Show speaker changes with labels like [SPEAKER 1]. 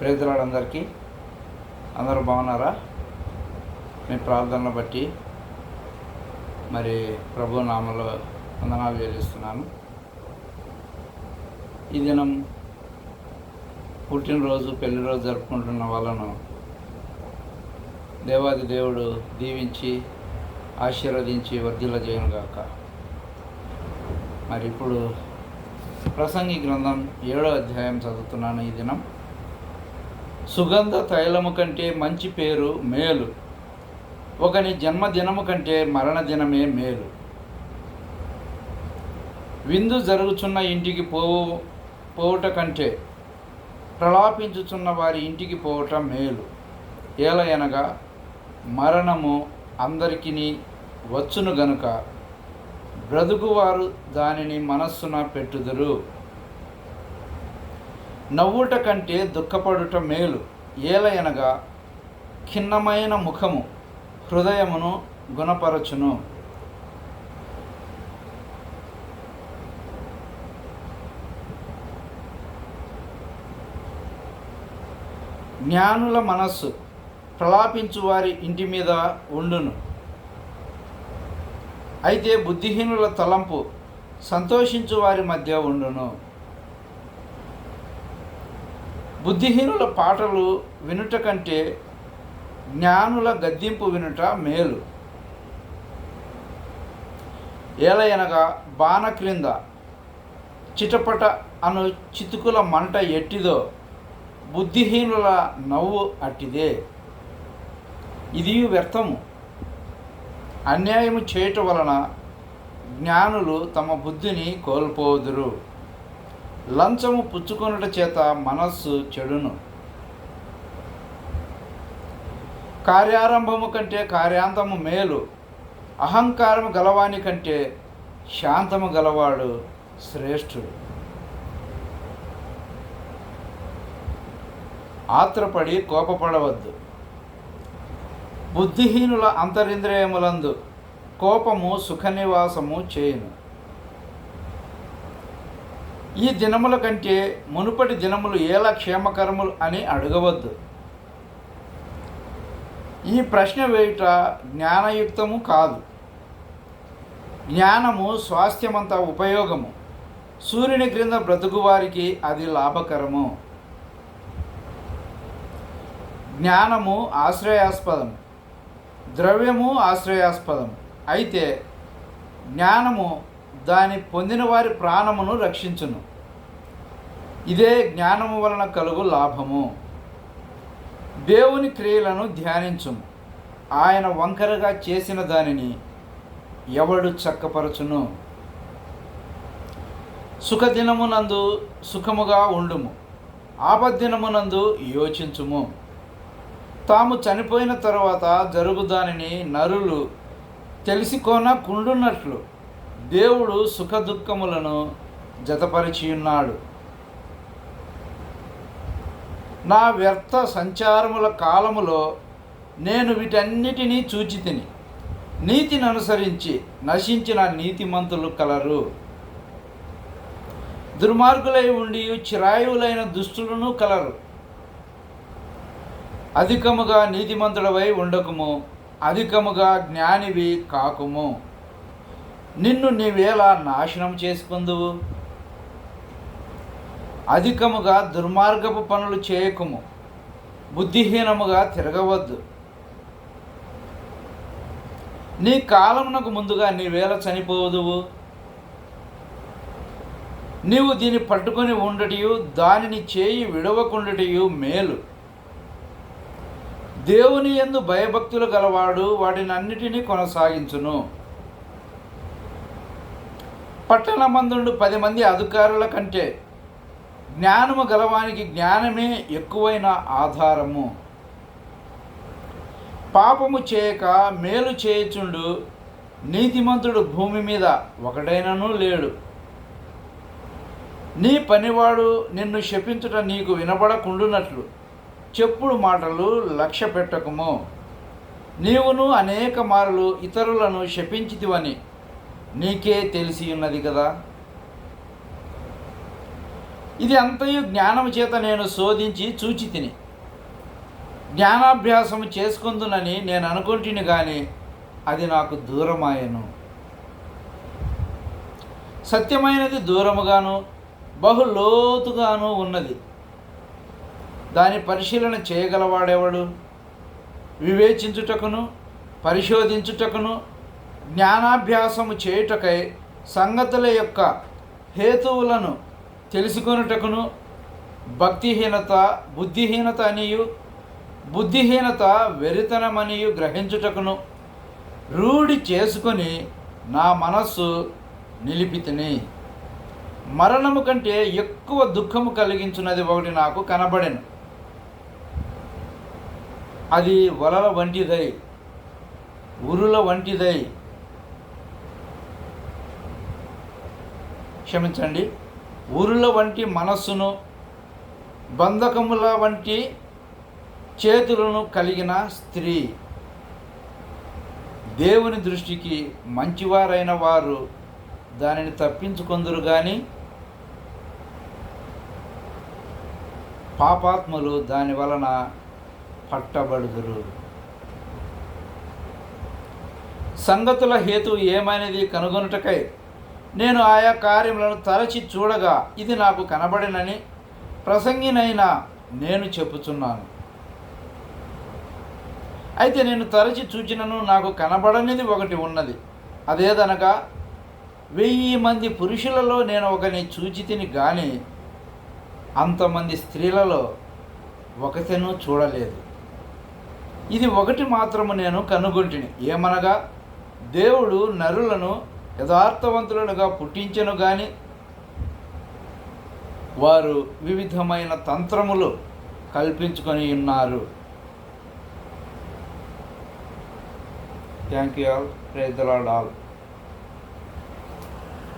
[SPEAKER 1] ప్రేదలాడందరికీ అందరూ బాగున్నారా? మీ ప్రార్థనలు బట్టి మరి ప్రభు నామలో వందనాలు చెల్లిస్తున్నాను. ఈ దినం పుట్టినరోజు పెళ్ళిరోజు జరుపుకుంటున్న వాళ్ళను దేవాది దేవుడు దీవించి ఆశీర్వదించి వర్ధిల్ల చేయనుగాక మరి ఇప్పుడు ప్రసంగి గ్రంథం ఏడో అధ్యాయం చదువుతున్నాను ఈ దినం. సుగంధ తైలము కంటే మంచి పేరు మేలు. ఒకని జన్మదినము కంటే మరణదినమే మేలు. విందు జరుగుచున్న ఇంటికి పోవు పోవుట కంటే ప్రలాపించుచున్న వారి ఇంటికి పోవటం మేలు. ఏలయనగా మరణము అందరికిని వచ్చును గనుక బ్రతుకువారు దానిని మనస్సున పెట్టుదురు. నవ్వుట కంటే దుఃఖపడుట మేలు. ఏలయనగా ఖిన్నమైన ముఖము హృదయమును గుణపరచును. జ్ఞానుల మనస్సు ప్రలాపించు వారి ఇంటి మీద ఉండును. అయితే బుద్ధిహీనుల తలంపు సంతోషించు వారి మధ్య ఉండును. బుద్ధిహీనుల పాటలు వినుట కంటే జ్ఞానుల గద్దింపు వినుట మేలు. ఏలయనగా బాణ క్రింద చిటపట అను చితుకుల మంట ఎట్టిదో బుద్ధిహీనుల నవ్వు అట్టిదే. ఇది వ్యర్థము. అన్యాయము చేయటం వలన జ్ఞానులు తమ బుద్ధిని కోల్పోదురు. లంచము పుచ్చుకొనుట చేత మనస్సు చెడును. కార్యారంభము కంటే కార్యాంతము మేలు అహంకారము గలవాని కంటే శాంతము గలవాడు శ్రేష్ఠుడు. ఆత్రపడి కోపపడవద్దు. బుద్ధిహీనుల అంతరింద్రియములందు కోపము సుఖనివాసము చేయును. ఈ దినముల కంటే మునుపటి దినములు ఎలా క్షేమకరములు అని అడగవద్దు. ఈ ప్రశ్న వేయుట జ్ఞానయుక్తము కాదు. జ్ఞానము స్వాస్థ్యమంత ఉపయోగము. సూర్యుని క్రింద బ్రతుకువారికి అది లాభకరము. జ్ఞానము ఆశ్రయాస్పదం ద్రవ్యము ఆశ్రయాస్పదం అయితే జ్ఞానము దాని పొందిన వారి ప్రాణమును రక్షించును. ఇదే జ్ఞానము వలన కలుగు లాభము. దేవుని క్రియలను ధ్యానించుము. ఆయన వంకరగా చేసిన దానిని ఎవడు చక్కపరచును? సుఖదినమునందు సుఖముగా ఉండుము. ఆపద్దినమునందు యోచించుము. తాము చనిపోయిన తరువాత జరుగు దానిని నరులు తెలిసికోన కుండున్నట్లు దేవుడు సుఖ దుఃఖములను జతపరిచి ఉన్నాడు నా వ్యర్థ సంచారముల కాలములో నేను వీటన్నిటినీ చూచి తిని నీతిని అనుసరించి నశించిన నీతిమంతులు కలరు. దుర్మార్గులై ఉండి చిరాయువులైన దుష్టులను కలరు. అధికముగా నీతిమంతుడవై ఉండకుము అధికముగా జ్ఞానివి కాకుము. నిన్ను నీవేలా నాశనం చేసుకుందువు? అధికముగా దుర్మార్గపు పనులు చేయకుము. బుద్ధిహీనముగా తిరగవద్దు. నీ కాలమునకు ముందుగా నీవేళ చనిపోదువు. నీవు దీన్ని పట్టుకొని ఉండటియు దానిని చేయి విడవకుండటియు మేలు. దేవుని ఎందు భయభక్తులు గలవాడు వాటినన్నిటినీ కొనసాగించును. పట్టణమందుండు పది మంది అధికారుల కంటే జ్ఞానము గలవానికి జ్ఞానమే ఎక్కువైన ఆధారము. పాపము చేయక మేలు చేయుచుండు నీతిమంతుడు భూమి మీద ఒకటైనను లేడు. నీ పనివాడు నిన్ను శపించుట నీకు వినబడకుండునట్లు. చెప్పుడు మాటలు లక్ష్య పెట్టకము నీవును అనేక మారులు ఇతరులను శపించితివని నీకే తెలిసి ఉన్నది కదా. ఇది అంతయు జ్ఞానము చేత నేను శోధించి చూచి తిని. జ్ఞానాభ్యాసము చేసుకుందునని నేను అనుకుంటుని కానీ అది నాకు దూరమాయను. సత్యమైనది దూరముగాను బహు లోతుగాను ఉన్నది. దాని పరిశీలన చేయగలవాడెవడు? వివేచించుటకును పరిశోధించుటకును జ్ఞానాభ్యాసము చేయుటకై సంగతుల యొక్క హేతువులను తెలుసుకొనుటకును భక్తిహీనత బుద్ధిహీనత అనియు బుద్ధిహీనత వెరితనమనియు గ్రహించుటకును రూఢి చేసుకొని నా మనస్సు నిలిపితిని. మరణము కంటే ఎక్కువ దుఃఖము కలిగించున్నది ఒకటి నాకు కనబడెను. అది వలల వంటిదై ఉరుల వంటిదై క్షమించండి. ఊరుల వంటి మనస్సును బంధకముల వంటి చేతులను కలిగిన స్త్రీ దేవుని దృష్టికి మంచివారైన వారు దానిని తప్పించుకొందురు కానీ పాపాత్ములు దాని వలన పట్టబడుదురు. సంగతుల హేతు ఏమైనది కనుగొనుటకై నేను ఆయా కార్యములను తరచి చూడగా ఇది నాకు కనబడినని ప్రసంగినైన నేను చెప్పుచున్నాను. అయితే నేను తరచి చూచినను నాకు కనబడనిది ఒకటి ఉన్నది. అదేదనగా వెయ్యి మంది పురుషులలో నేను ఒకని చూచి తిని కానీ అంతమంది స్త్రీలలో ఒకతెను చూడలేదు. ఇది ఒకటి మాత్రము నేను కనుగొంటిని. ఏమనగా దేవుడు నరులను యథార్థవంతులనుగా పుట్టించను కానీ వారు వివిధమైన తంత్రములు కల్పించుకొని ఉన్నారు. Thank you all praise all